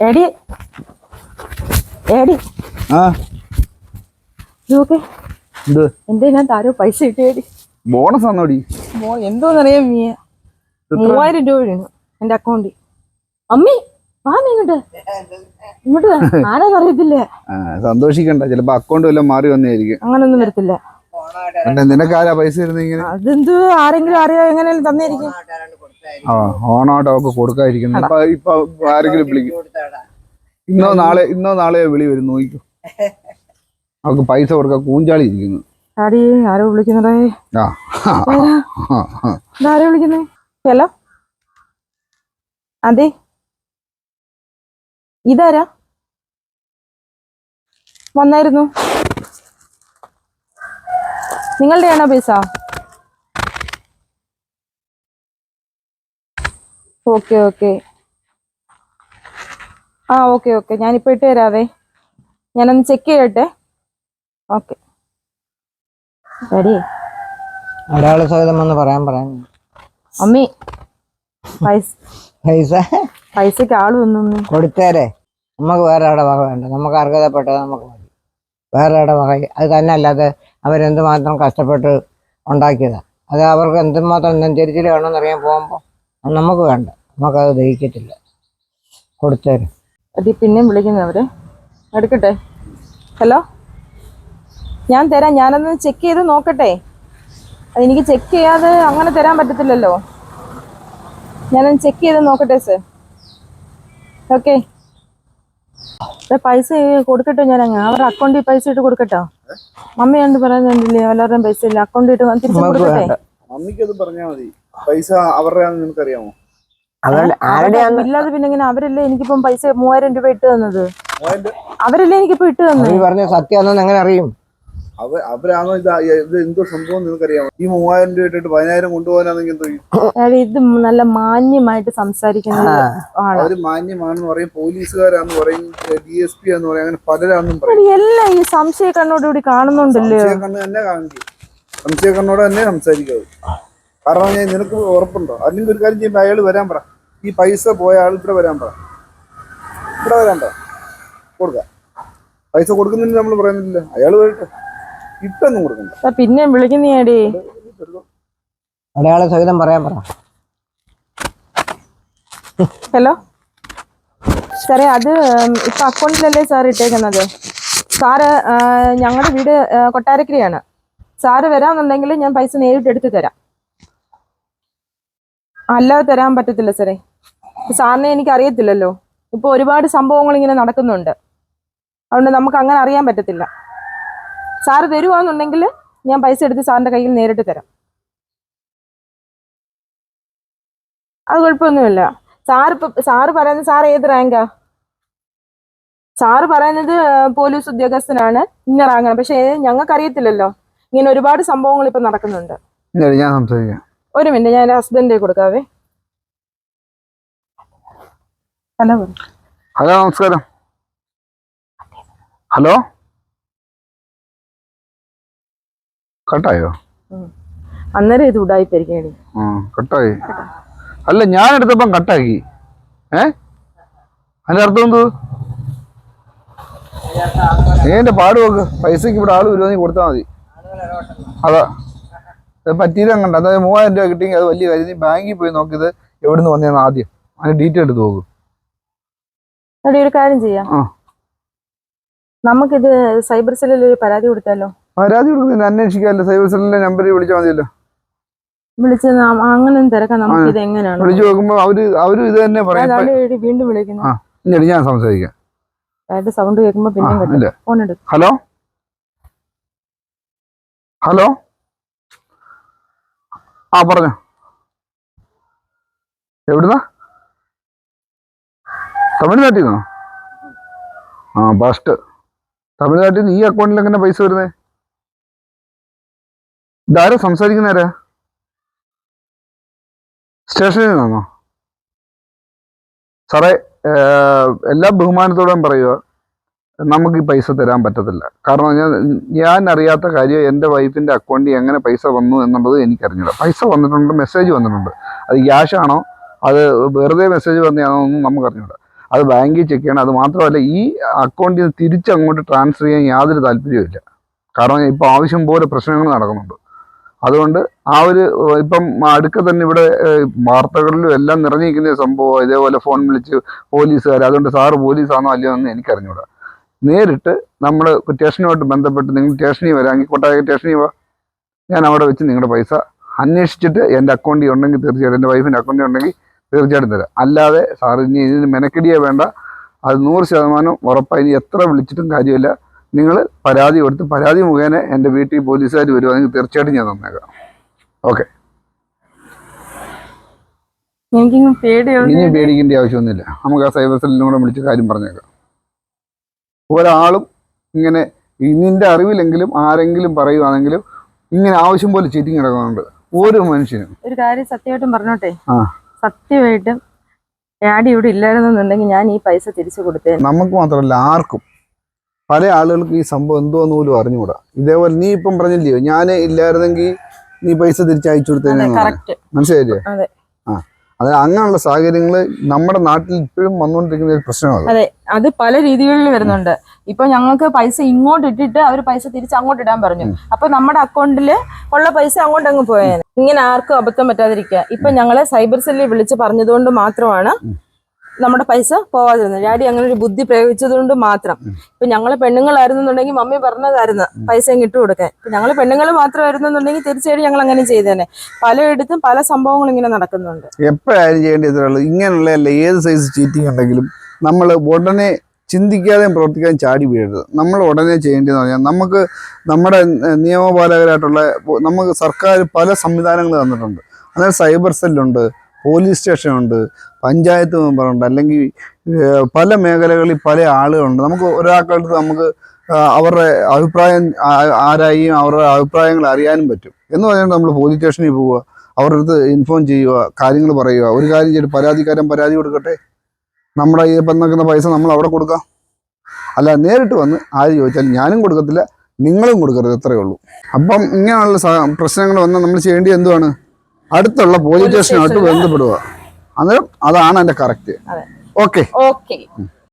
എടി. എടി. ആ. നോക്കെ എന്ത് എന്റെ ഞാൻ താരോ പൈസ കിട്ടിയടി? ബോണസ് ആണോടി മോ എന്തോന്നറിയാം മീ മൂവായിരം രൂപ വീണു എന്റെ അക്കൗണ്ടിൽ. അമ്മി ഇങ്ങോട്ട്. ഇങ്ങോട്ട്. ആരാന്നറിയത്തില്ല സന്തോഷിക്കണ്ട. ചിലപ്പോ അക്കൗണ്ട് വല്ലതും മാറി വന്നായിരിക്കും അങ്ങനൊന്നും വരത്തില്ല. നിനക്കാരാ പൈസ ഇരുന്ന് അതെന്തോ? ആരെങ്കിലും അറിയോ എങ്ങനെയാലും തന്നിരിക്കും ആ ഓണാട്ടോ ഒക്കെ കൊടുക്കാതിരിക്കുന്നു. ഇപ്പൊ ഇപ്പൊ ആരെങ്കിലും വിളിക്കും. ഇന്നോ നാളെ ഇന്നോ നാളെ വിളി വരും നോക്കും അവർക്ക് പൈസ കൊടുക്കാൻ കൂഞ്ചാളി ഇരിക്കുന്നു. ആടി ആരോ വിളിക്കുന്നേ? ഹലോ? അതെ. ഇതാരാ? വന്നായിരുന്നു. നിങ്ങളുടെയാണോ പൈസ? Okay okay. ആ ഓക്കെ ഓക്കെ. ഞാനിപ്പോൾ ഇട്ട് തരാവേ. ഞാനൊന്ന് ചെക്ക് ചെയ്യട്ടെ? ഓക്കെ. റെഡി അടയാള സഹിതം പറയാൻ പറയാൻ. അമ്മി പൈസ പൈസ? പൈസക്ക് ആൾ വന്നു. കൊടുത്തേരെ. നമുക്ക് വേറെ അവിടെ വക വേണ്ട. നമുക്ക് അർഹതപ്പെട്ടത് നമുക്ക് മതി. വേറെ അവിടെ വക. അത് തന്നെ അല്ലാതെ അവരെന്തുമാത്രം കഷ്ടപ്പെട്ട് ഉണ്ടാക്കിയതാ. അത് അവർക്ക് എന്തുമാത്രം നെഞ്ചരിച്ചിൽ വേണമെന്നറിയാൻ പോകുമ്പോൾ നമുക്ക് വേണ്ട. നമുക്കത് ദഹിക്കത്തില്ല. കൊടുത്തേരും. അതി പിന്നെയും വിളിക്കുന്നു അവർ എടുക്കട്ടെ ഹലോ? ഞാൻ തരാം. ഞാനൊന്ന് ചെക്ക് ചെയ്ത് നോക്കട്ടെ. അതെനിക്ക് ചെക്ക് ചെയ്യാതെ അങ്ങനെ തരാൻ പറ്റത്തില്ലല്ലോ. ഞാനൊന്ന് ചെക്ക് ചെയ്ത് നോക്കട്ടെ സർ ഓക്കെ പൈസ കൊടുക്കട്ടോ ഞാൻ അങ്ങ് അവരുടെ അക്കൗണ്ടിൽ പൈസ ഇട്ട് കൊടുക്കട്ടോ. മമ്മി കണ്ട് പറയുന്നുണ്ടല്ലേ? എല്ലാവരുടെയും പൈസ ഇല്ല? അക്കൗണ്ടിൽ ഇട്ട് തിരിച്ചു കൊടുക്കട്ടെ. മമ്മിക്കത് പറഞ്ഞാ മതി. പൈസ അവരുടെ നിനക്കറിയാമോ? ഇല്ലാതെ പിന്നെ ഇങ്ങനെ അവരല്ലേ എനിക്കിപ്പം പൈസ മൂവായിരം രൂപ ഇട്ട് തന്നത്? അവരല്ലേ എനിക്കിപ്പോ ഇട്ട് തന്നത്? പറഞ്ഞ സത്യാണെന്ന് എങ്ങനെ അറിയും? അവരാണോ ഇത് ഇത് എന്തോ സംഭവം നിനക്കറിയാമോ ഈ മൂവായിരം രൂപ ഇട്ടിട്ട് പതിനായിരം കൊണ്ടുപോകാനാണെങ്കിൽ എന്തോ ചെയ്യും? ഇത് നല്ല മാന്യമായിട്ട് സംസാരിക്കുന്ന ആളാ. അവർ മാന്യമാണെന്ന് പറയും പോലീസുകാരാന്ന് പറയും ഡി എസ് പി എന്ന് പറയും അങ്ങനെ പറയും. എല്ലാം ഈ സംശയ കണ്ണോടുകൂടി കാണുന്നുണ്ടല്ലോ. കണ്ണ് തന്നെ കാണിക്കും സംശയ കണ്ണോട് തന്നെ സംസാരിക്കാവൂ കാരണം ഞാൻ നിനക്ക് ഉറപ്പുണ്ടോ? അല്ലെങ്കിൽ ഒരു കാര്യം ചെയ്യുമ്പോൾ അയാൾ വരാൻ പറ. ഈ പൈസ പോയ ആൾ ഇവിടെ വരാൻ പറ. ഇവിടെ വരാൻ പറ. കൊടുക്ക. പൈസ കൊടുക്കുന്നില്ല നമ്മൾ പറയുന്നില്ല അയാൾ വരട്ടെ. ഇട്ടൊന്നും കൊടുക്കണ്ട. പിന്നെ പിന്നെയും വിളിക്കുന്നേടി അടയാള സഹിതം പറയാൻ പറ. ഹലോ? സാറേ അത് ഇപ്പൊ അക്കൗണ്ടിലല്ലേ സാർ ഇട്ടേക്കുന്നത്? സാറ് ഞങ്ങളുടെ വീട് കൊട്ടാരക്കരയാണ്. സാറ് വരാന്നുണ്ടെങ്കിൽ ഞാൻ പൈസ നേരിട്ട് എടുത്തു തരാം. അല്ലാതെ തരാൻ പറ്റത്തില്ല സാറേ. സാറിനെ എനിക്ക് അറിയത്തില്ലല്ലോ ഇപ്പൊ ഒരുപാട് സംഭവങ്ങൾ ഇങ്ങനെ നടക്കുന്നുണ്ട്. അതുകൊണ്ട് നമുക്ക് അങ്ങനെ അറിയാൻ പറ്റത്തില്ല. സാറ് തരുവാന്നുണ്ടെങ്കിൽ ഞാൻ പൈസ എടുത്ത് സാറിന്റെ കയ്യിൽ നേരിട്ട് തരാം. അത് കുഴപ്പമൊന്നുമില്ല. സാറ് ഇപ്പൊ സാറ് പറയുന്നത് സാർ ഏത് റാങ്കാ? സാറ് പറയുന്നത് പോലീസ് ഉദ്യോഗസ്ഥനാണ്. ഇന്ന റാങ്കാണ്. പക്ഷെ ഞങ്ങൾക്ക് അറിയത്തില്ലല്ലോ ഇങ്ങനെ ഒരുപാട് സംഭവങ്ങൾ ഇപ്പൊ നടക്കുന്നുണ്ട്. ഞാൻ സംസാരിക്കാം. ഒരു മിനിറ്റ് ഞാൻ എന്റെ ഹസ്ബൻഡ് കൊടുക്കാവേ. ഹലോ. ഹലോ നമസ്കാരം. ഹലോ? കട്ടായോ? അന്നേരം ഇത് ഉടായിപ്പായിരിക്കും കട്ടായി. അല്ല ഞാൻ എടുത്തപ്പം കട്ടാക്കി. ഏ? അതിന്റെ അർത്ഥം എന്തു? നീ എന്റെ പാട് നോക്ക്. പൈസക്ക് ഇവിടെ ആൾ വരുവാ നീ കൊടുത്താൽ മതി. അതാ. പറ്റിയില്ല കണ്ട അതായത് മൂവായിരം രൂപ കിട്ടിയെങ്കിൽ അത് വലിയ കാര്യം. നീ ബാങ്കിൽ പോയി നോക്കിയത് എവിടെ നിന്ന് വന്നതെന്ന് ആദ്യം? അതിന് ഡീറ്റെയിൽ എടുത്ത് നോക്കും. ഒരു കാര്യം ചെയ്യാം. നമുക്കിത് സൈബർ സെല്ലിൽ ഒരു പരാതി കൊടുത്താലോ? പരാതി കൊടുക്കുന്നില്ല. അന്വേഷിക്കാമല്ലോ. സൈബർ സെല്ലിന്റെ നമ്പറിൽ വിളിച്ചാൽ മതിയല്ലോ. വിളിച്ച് നാം- അങ്ങനെ തിരക്കാം. നമുക്ക് ഇത് എങ്ങനെയാണ് വിളിച്ചു നോക്കുമ്പോൾ അവർ അവർ ഇത് തന്നെ പറയും. ഇപ്പൊ- അതാണ് വീണ്ടും. ഞാൻ സംസാരിക്കാം. സൗണ്ട് കേൾക്കുമ്പോ പിന്നെ ഹലോ? ഹലോ? ആ പറഞ്ഞോ. എവിടുന്നാ? തമിഴ്നാട്ടിൽ നിന്നോ ആ ഫസ്റ്റ് തമിഴ്നാട്ടിൽ നിന്ന് ഈ അക്കൗണ്ടിൽ എങ്ങനെ പൈസ വരുന്നേ? ഇതാരാ സംസാരിക്കുന്നേരാ സ്റ്റേഷനിൽ നിന്നാണോ? സാറേ എല്ലാ ബഹുമാനത്തോടും പറയുക. നമുക്ക് ഈ പൈസ തരാൻ പറ്റത്തില്ല. കാരണം ഞാൻ ഞാൻ അറിയാത്ത കാര്യം എന്റെ വൈഫിന്റെ അക്കൗണ്ടിൽ എങ്ങനെ പൈസ വന്നു എന്നുള്ളത് എനിക്കറിഞ്ഞില്ല പൈസ വന്നിട്ടുണ്ട് മെസ്സേജ് വന്നിട്ടുണ്ട്. അത് ക്യാഷ് ആണോ? അത് വെറുതെ മെസ്സേജ് വന്നതാണോ ഒന്നും നമുക്കറിഞ്ഞൂട. അത് ബാങ്കിൽ ചെക്ക് ചെയ്യണം. അത് മാത്രമല്ല ഈ അക്കൗണ്ടിൽ നിന്ന് തിരിച്ചങ്ങോട്ട് ട്രാൻസ്ഫർ ചെയ്യാൻ യാതൊരു താല്പര്യവുമില്ല കാരണം ഇപ്പോൾ ആവശ്യം പോലെ പ്രശ്നങ്ങൾ നടക്കുന്നുണ്ട്. അതുകൊണ്ട് ആ ഒരു ഇപ്പം അടുക്ക തന്നെ ഇവിടെ വാർത്തകളിലും എല്ലാം നിറഞ്ഞിരിക്കുന്ന സംഭവം ഇതേപോലെ ഫോൺ വിളിച്ച് പോലീസുകാർ അതുകൊണ്ട് സാറ് പോലീസാണോ അല്ലയോ എന്ന് എനിക്കറിഞ്ഞൂടാ. നേരിട്ട് നമ്മൾ സ്റ്റേഷനുമായിട്ട് ബന്ധപ്പെട്ട് നിങ്ങൾ സ്റ്റേഷനിൽ വരാമെങ്കിൽ കൊട്ടായ സ്റ്റേഷനിൽ വാ. ഞാൻ അവിടെ വെച്ച് നിങ്ങളുടെ പൈസ അന്വേഷിച്ചിട്ട് എന്റെ അക്കൗണ്ടിൽ ഉണ്ടെങ്കിൽ തീർച്ചയായിട്ടും എന്റെ വൈഫിന്റെ അക്കൗണ്ടിൽ ഉണ്ടെങ്കിൽ തീർച്ചയായിട്ടും തരാം. അല്ലാതെ സാർ ഇനി ഇതിന് മെനക്കെടിയേ വേണ്ട. അത് നൂറ് ശതമാനം ഉറപ്പായി. ഇനി എത്ര വിളിച്ചിട്ടും കാര്യമില്ല. നിങ്ങൾ പരാതി കൊടുത്ത് പരാതി മുഖേന എന്റെ വീട്ടിൽ പോലീസുകാർ വരുവാണെങ്കിൽ തീർച്ചയായിട്ടും ഞാൻ തന്നേക്കാം. ഓക്കെ. എനിക്കിങ്ങ് പേടിയാവും ഇനി പേടിക്കേണ്ട ആവശ്യമൊന്നുമില്ല. നമുക്ക് ആ സൈബർ സെല്ലിനും കൂടെ വിളിച്ച് കാര്യം പറഞ്ഞേക്കാം. ഒരാളും ഇങ്ങനെ നിന്റെ അറിവിലെങ്കിലും ആരെങ്കിലും പറയുവാണെങ്കിലും ഇങ്ങനെ ആവശ്യം പോലെ ചീറ്റിങ് കിടക്കുന്നുണ്ട് ഓരോ മനുഷ്യനും. ഒരു കാര്യം സത്യമായിട്ടും പറഞ്ഞോട്ടെ. സത്യമായിട്ടും ഡാഡി ഇവിടെ ഇല്ലായിരുന്നെന്നുണ്ടെങ്കിൽ ഞാൻ ഈ പൈസ തിരിച്ചു കൊടുത്തേ നമുക്ക് മാത്രമല്ല ആർക്കും. പല ആളുകൾക്കും ഈ സംഭവം എന്തോന്ന് പോലും അറിഞ്ഞുകൂടാ. ഇതേപോലെ നീ ഇപ്പം പറഞ്ഞില്ലയോ? ഞാൻ ഇല്ലായിരുന്നെങ്കിൽ നീ പൈസ തിരിച്ചയച്ചു കൊടുത്തേനെ കറക്റ്റ് മനസ്സിലായില്ലേ. ആ. അത് അങ്ങനെയുള്ള സാഹചര്യങ്ങൾ നമ്മുടെ നാട്ടിൽ ഇപ്പോഴും വന്നുകൊണ്ടിരിക്കുന്ന ഒരു പ്രശ്നമാണ് അതെ. അത് പല രീതികളിൽ വരുന്നുണ്ട്. ഇപ്പൊ ഞങ്ങൾക്ക് പൈസ ഇങ്ങോട്ട് ഇട്ടിട്ട് അവർ പൈസ തിരിച്ച് അങ്ങോട്ട് ഇടാൻ പറഞ്ഞു. അപ്പൊ നമ്മുടെ അക്കൗണ്ടിൽ ഉള്ള പൈസ അങ്ങോട്ട് അങ്ങ് പോയാൽ ഇങ്ങനെ ആർക്കും അബദ്ധം പറ്റാതിരിക്കുക. ഇപ്പൊ ഞങ്ങളെ സൈബർ സെല്ലിൽ വിളിച്ച് പറഞ്ഞതുകൊണ്ട് മാത്രമാണ് നമ്മുടെ പൈസ പോവാതിരുന്നത്. ഡാഡി അങ്ങനെ ഒരു ബുദ്ധി പ്രയോഗിച്ചതുകൊണ്ട് മാത്രം. ഇപ്പൊ ഞങ്ങൾ പെണ്ണുങ്ങളായിരുന്നുണ്ടെങ്കിൽ മമ്മി പറഞ്ഞതായിരുന്നു പൈസ ഇട്ട് കൊടുക്കാൻ. ഇപ്പൊ ഞങ്ങൾ പെണ്ണുങ്ങൾ മാത്രമായിരുന്നുണ്ടെങ്കിൽ തീർച്ചയായിട്ടും ഞങ്ങൾ അങ്ങനെ ചെയ്തേനെ. പലയിടത്തും പല സംഭവങ്ങളും ഇങ്ങനെ നടക്കുന്നുണ്ട്. എപ്പോഴായാലും ചെയ്യേണ്ട ഇത്രയുള്ളൂ ഇങ്ങനെയുള്ള ഏത് സൈസ് ചീറ്റിംഗ് ഉണ്ടെങ്കിലും നമ്മൾ ഉടനെ ചിന്തിക്കാതെ പ്രവർത്തിക്കാൻ ചാടി വീഴരുത്. നമ്മൾ ഉടനെ ചെയ്യേണ്ടതെന്ന് പറഞ്ഞാൽ നമുക്ക് നമ്മുടെ നിയമപാലകരായിട്ടുള്ള നമുക്ക് സർക്കാർ പല സംവിധാനങ്ങൾ തന്നിട്ടുണ്ട്. അതായത് സൈബർ സെല്ലുണ്ട് പോലീസ് സ്റ്റേഷനുണ്ട് പഞ്ചായത്ത് മെമ്പറുണ്ട് അല്ലെങ്കിൽ പല മേഖലകളിൽ പല ആളുകളുണ്ട്. നമുക്ക് ഒരാൾക്കടുത്ത് നമുക്ക് അവരുടെ അഭിപ്രായം ആരായും അവരുടെ അഭിപ്രായങ്ങൾ അറിയാനും പറ്റും. എന്ന് പറഞ്ഞാൽ നമ്മൾ പോലീസ് സ്റ്റേഷനിൽ പോവുക അവരുടെ അടുത്ത് ഇൻഫോം ചെയ്യുക കാര്യങ്ങൾ പറയുക. ഒരു കാര്യം ചെയ്ത് പരാതിക്കാരൻ പരാതി കൊടുക്കട്ടെ? നമ്മുടെ ഈ നിൽക്കുന്ന പൈസ നമ്മൾ അവിടെ കൊടുക്കാം? അല്ല നേരിട്ട് വന്ന് ആര് ചോദിച്ചാൽ ഞാനും കൊടുക്കത്തില്ല നിങ്ങളും കൊടുക്കരുത് എത്രയേ ഉള്ളൂ. അപ്പം ഇങ്ങനെയുള്ള പ്രശ്നങ്ങൾ വന്നാൽ നമ്മൾ ചെയ്യേണ്ടത് എന്തുവാണ്? അടുത്തുള്ള പോലീസ് സ്റ്റേഷനുമായിട്ട് ബന്ധപ്പെടുക അന്നേരം അതാണ് എന്റെ കറക്റ്റ്. Okay okay